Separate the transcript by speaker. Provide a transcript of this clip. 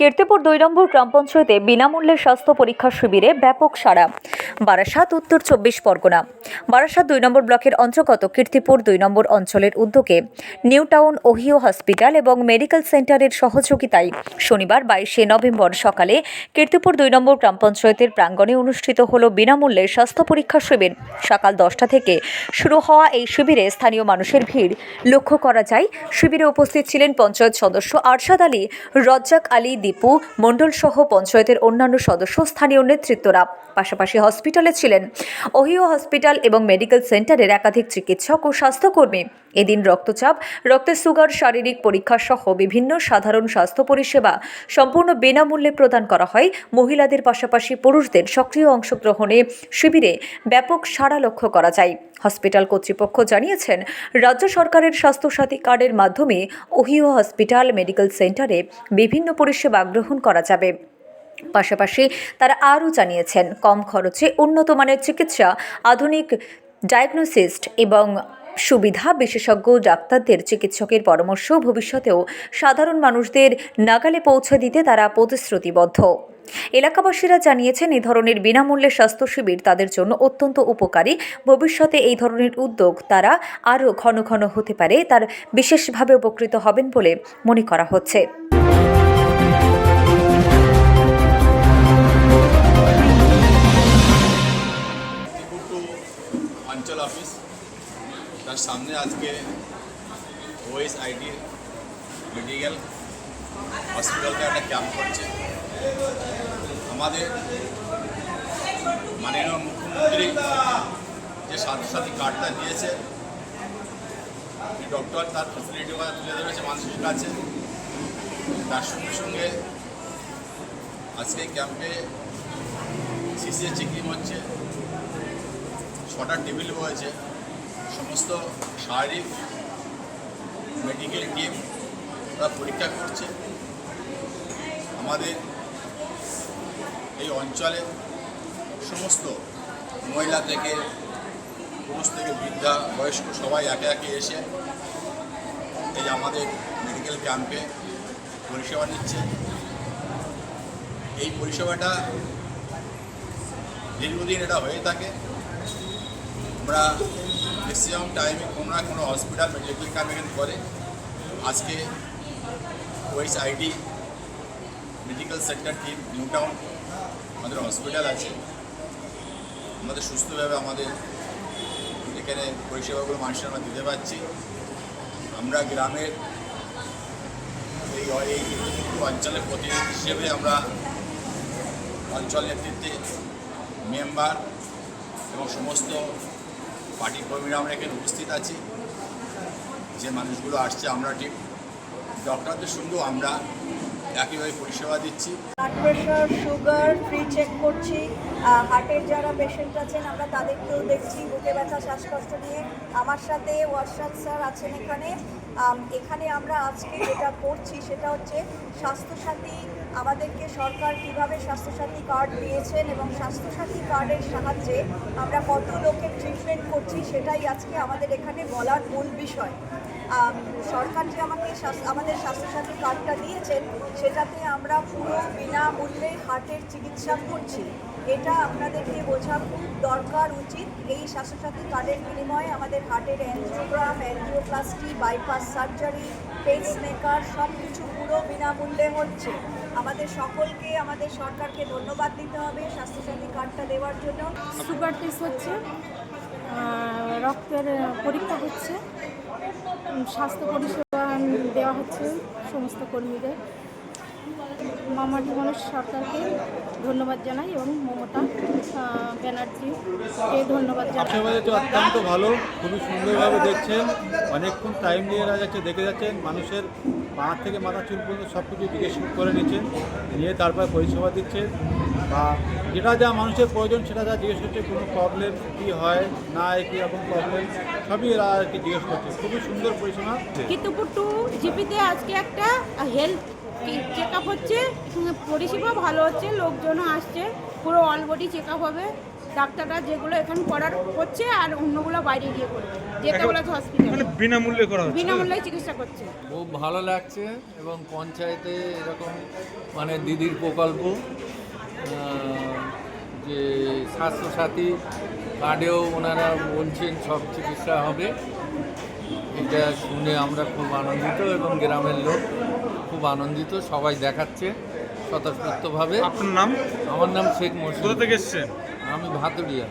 Speaker 1: কীর্তিপুর দুই নম্বর গ্রাম পঞ্চায়েতে বিনামূল্যে স্বাস্থ্য পরীক্ষা শিবিরে ব্যাপক সাড়া। বারাসাত, উত্তর চব্বিশ পরগনা। বারাসাত দুই নম্বর ব্লকের অন্তর্গত কীর্তিপুর দুই নম্বর অঞ্চলের উদ্যোগে নিউ টাউন ওহিও হসপিটাল এবং মেডিকেল সেন্টারের সহযোগিতায় শনিবার বাইশে নভেম্বর সকালে কীর্তিপুর দুই নম্বর গ্রাম পঞ্চায়েতের প্রাঙ্গণে অনুষ্ঠিত হল বিনামূল্যে স্বাস্থ্য পরীক্ষা শিবির। সকাল দশটা থেকে শুরু হওয়া এই শিবিরে স্থানীয় মানুষের ভিড়। লক্ষ্য করা যায়, শিবিরে উপস্থিত ছিলেন পঞ্চায়েত সদস্য আরশাদ আলী, রজ্জাক আলী দীপু, মণ্ডল সহ পঞ্চায়েতের অন্যান্য সদস্য, স্থানীয় নেতৃত্বরা। পাশাপাশি হসপিটালে ছিলেন ওহিও হসপিটাল এবং মেডিকেল সেন্টারের একাধিক চিকিৎসক ও স্বাস্থ্যকর্মী। এদিন রক্তচাপ, রক্তের সুগার, শারীরিক পরীক্ষা সহ বিভিন্ন সাধারণ স্বাস্থ্য পরিষেবা সম্পূর্ণ বিনামূল্যে প্রদান করা হয়। মহিলাদের পাশাপাশি পুরুষদের সক্রিয় অংশগ্রহণে শিবিরে ব্যাপক সাড়া লক্ষ্য করা যায়। হসপিটাল কর্তৃপক্ষ জানিয়েছেন, রাজ্য সরকারের স্বাস্থ্যসাথী কার্ডের মাধ্যমে ওহিও হসপিটাল, মেডিকেল সেন্টারে বিভিন্ন পরিষেবা গ্রহণ করা যাবে। পাশাপাশি তারা আরও জানিয়েছেন, কম খরচে উন্নত মানের চিকিৎসা, আধুনিক ডায়াগনোসিস্ট এবং সুবিধা বিশেষজ্ঞ ডাক্তারদের চিকিৎসকের পরামর্শ ভবিষ্যতেও সাধারণ মানুষদের নাগালে পৌঁছে দিতে তারা প্রতিশ্রুতিবদ্ধ। এলাকাবাসীরা জানিয়েছেন এই ধরনের বিনামূল্যে স্বাস্থ্য শিবির তাদের জন্য অত্যন্ত উপকারী। ভবিষ্যতে এই ধরনের উদ্যোগ তারা আরও ঘন ঘন হতে পারে, তার বিশেষভাবে উপকৃত হবেন বলে মনে করা হচ্ছে।
Speaker 2: আজকে ওএস আইডি মেডিকেল হসপিটালতে একটা ক্যাম্প করছে। আমাদের মাননীয় মুখ্যমন্ত্রী যে স্বাস্থ্যসাথী কার্ডটা দিয়েছে, ডক্টর তার ফেসিলিটি কথা তুলে ধরেছে মানুষের কাছে তার সঙ্গে সঙ্গে আজকে ক্যাম্পে সিসিএ চেকিং হচ্ছে, ছটা টেবিল রয়েছে। সমস্ত শারীরিক মেডিকেল টিম তারা পরীক্ষা করছে। আমাদের এই অঞ্চলে সমস্ত মহিলা থেকে পুরুষ থেকে বৃদ্ধা, বয়স্ক সবাই একে একে এসে এই আমাদের মেডিকেল ক্যাম্পে পরিষেবা নিচ্ছে। এই পরিষেবাটা দীর্ঘদিন এটা হয়ে থাকে। আমরা ম্যাক্সিমাম টাইমে কোনো না কোনো হসপিটাল মেডিকেল ক্যাম্প এখানে করে। আজকে ওয়েস ID medical center team New Town আমাদের হসপিটাল আছে। আমাদের সুস্থভাবে আমাদের এখানে পরিষেবাগুলো মানুষের আমরা দিতে পারছি। আমরা গ্রামের এই এই অঞ্চলের প্রতিনিধি হিসেবে আমরা অঞ্চল নেতৃত্বে মেম্বার এবং সমস্ত পার্টি কর্মীরা আমরা এখানে উপস্থিত আছি। যে মানুষগুলো আসছে, আমরা ঠিক ডক্টরদের সঙ্গেও আমরা একইভাবে পরিষেবা দিচ্ছি।
Speaker 3: Blood pressure sugar free check করছি। হার্টের যারা পেশেন্ট আছেন, আমরা তাদেরকেও দেখছি বুকে ব্যথা, শ্বাসকষ্ট নিয়ে। আমার সাথে ওয়ার্সাদ স্যার আছেন এখানে। এখানে আমরা আজকে যেটা করছি, সেটা হচ্ছে স্বাস্থ্যসাথী আমাদেরকে সরকার কীভাবে স্বাস্থ্যসাথী কার্ড দিয়েছেন এবং স্বাস্থ্যসাথী কার্ডের সাহায্যে আমরা কত লোকের ট্রিটমেন্ট করছি সেটাই আজকে আমাদের এখানে বলার মূল বিষয়। সরকার যে আমাকে আমাদের স্বাস্থ্যসাথী কার্ডটা দিয়েছেন, সেটাতে আমরা পুরো বিনামূল্যে হার্টের চিকিৎসা করছি। এটা আপনাদেরকে বোঝা খুব দরকার উচিত। এই স্বাস্থ্যসাথী কার্ডের বিনিময়ে আমাদের হার্টের angiogram angioplasty bypass surgery, pacemaker সব কিছু পুরো বিনামূল্যে হচ্ছে। আমাদের সকলকে, আমাদের সরকারকে ধন্যবাদ দিতে হবে, স্বাস্থ্যসাথী কার্ডটা দেওয়ার জন্য।
Speaker 4: সুগার টেস্ট হচ্ছে রক্তের পরীক্ষা হচ্ছে, স্বাস্থ্য পরিষেবা দেওয়া হচ্ছে সমস্ত কর্মীদের। মামাটি মানুষ সরকারকে ধন্যবাদ জানাই এবং মমতা ব্যানার্জিকে ধন্যবাদ জানাই।
Speaker 5: তো অত্যন্ত ভালো খুবই সুন্দরভাবে দেখছেন। অনেকক্ষণ টাইম নিয়ে এরা যাচ্ছে দেখে যাচ্ছেন মানুষের পা থেকে মাথা চুল পর্যন্ত সব কিছু জিজ্ঞেস করে নিচ্ছেন নিয়ে তারপর পরিষেবা দিচ্ছেন। বা যেটা যা মানুষের প্রয়োজন সেটা যা জিজ্ঞেস করছে কোনো প্রবলেম কী হয় না কী রকম প্রবলেম সবই এরা আর কি জিজ্ঞেস করছে। খুবই সুন্দর পরিষেবা।
Speaker 4: টু জিপিতে আজকে একটা হেলথ চেক আপ হচ্ছে এখানে পরিষেবা ভালো হচ্ছে লোকজনও আসছে পুরো অল বডি চেক আপ হবে। ডাক্তাররা যেগুলো এখানে করার করছে আর অন্যগুলো বাইরে গিয়ে করবে যেতে বলেছে হসপিটালে
Speaker 6: মানে বিনামূল্যে করা হচ্ছে।
Speaker 4: বিনামূল্যে চিকিৎসা করছে।
Speaker 7: খুব ভালো লাগছে এবং পঞ্চায়েতে এরকম মানে দিদির প্রকল্প যে স্বাস্থ্যসাথী কার্ডেও ওনারা বলছেন সব চিকিৎসা হবে। এটা শুনে আমরা খুব আনন্দিত এবং গ্রামের লোক খুব আনন্দিত সবাই দেখাচ্ছে স্বতঃস্ফূর্তভাবে।
Speaker 6: আপনার নাম?
Speaker 7: আমার নাম শেখ মসুদ
Speaker 6: থেকে এসছেন?
Speaker 7: আমি ভাতুরিয়া।